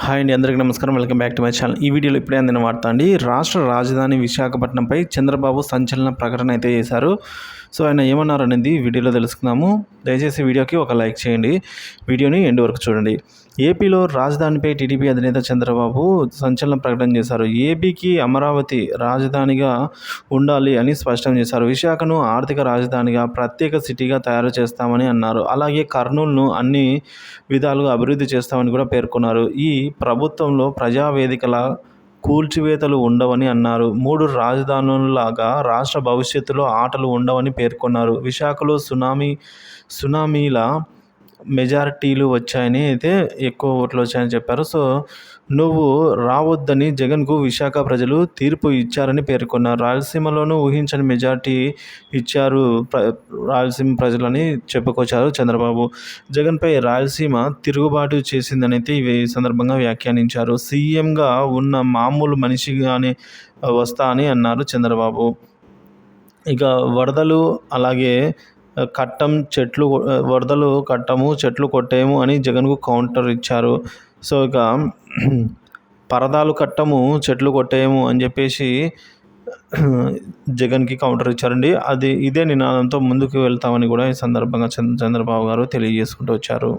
Hi అండి అందరికీ నమస్కారం. Welcome back to my channel. ఈ వీడియోలో ఇప్పుడే అందిన వార్త అండి. రాష్ట్ర రాజధాని విశాఖపట్నంపై చంద్రబాబు సంచలన ప్రకటన అయితే చేశారు. సో ఆయన ఏమన్నారు అనేది వీడియోలో తెలుసుకుందాము. దయచేసి వీడియోకి ఒక లైక్ చేయండి. వీడియోని ఎండ్ వరకు చూడండి. ఏపీలో రాజధానిపై టీడీపీ అధినేత చంద్రబాబు సంచలన ప్రకటన చేశారు. ఏపీకి అమరావతి రాజధానిగా ఉండాలి అని స్పష్టం చేశారు. విశాఖను ఆర్థిక రాజధానిగా ప్రత్యేక సిటీగా తయారు చేస్తామని అన్నారు. అలాగే కర్నూలును అన్ని విధాలుగా అభివృద్ధి చేస్తామని కూడా పేర్కొన్నారు. ఈ ప్రభుత్వంలో ప్రజావేదికల కూల్చివేతలు ఉండవని అన్నారు. మూడు రాజధానుల్లాగా రాష్ట్ర భవిష్యత్తులో ఆటలు ఉండవని పేర్కొన్నారు. విశాఖలో సునామీ సునామీల మెజారిటీలు వచ్చాయని అయితే ఎక్కువ ఓట్లు వచ్చాయని చెప్పారు. సో నువ్వు రావద్దని జగన్కు విశాఖ ప్రజలు తీర్పు ఇచ్చారని పేర్కొన్నారు. రాయలసీమలోనూ ఊహించని మెజార్టీ ఇచ్చారు రాయలసీమ ప్రజలని చెప్పుకొచ్చారు చంద్రబాబు. జగన్పై రాయలసీమ తిరుగుబాటు చేసిందని అయితే ఈ సందర్భంగా వ్యాఖ్యానించారు. సీఎంగా ఉన్న మామూలు మనిషిగానే వస్తా అని అన్నారు చంద్రబాబు. ఇక వరదలు అలాగే కట్టం చెట్లు వరదలు కట్టము చెట్లు కొట్టేము అని జగన్కు కౌంటర్ ఇచ్చారు. సో ఇక పరదాలు కట్టము చెట్లు కొట్టేయము అని చెప్పేసి జగన్కి కౌంటర్ ఇచ్చారండి. అది ఇదే నినాదంతో ముందుకు వెళ్తామని కూడా ఈ సందర్భంగా చంద్రబాబు గారు తెలియజేసుకుంటూ వచ్చారు.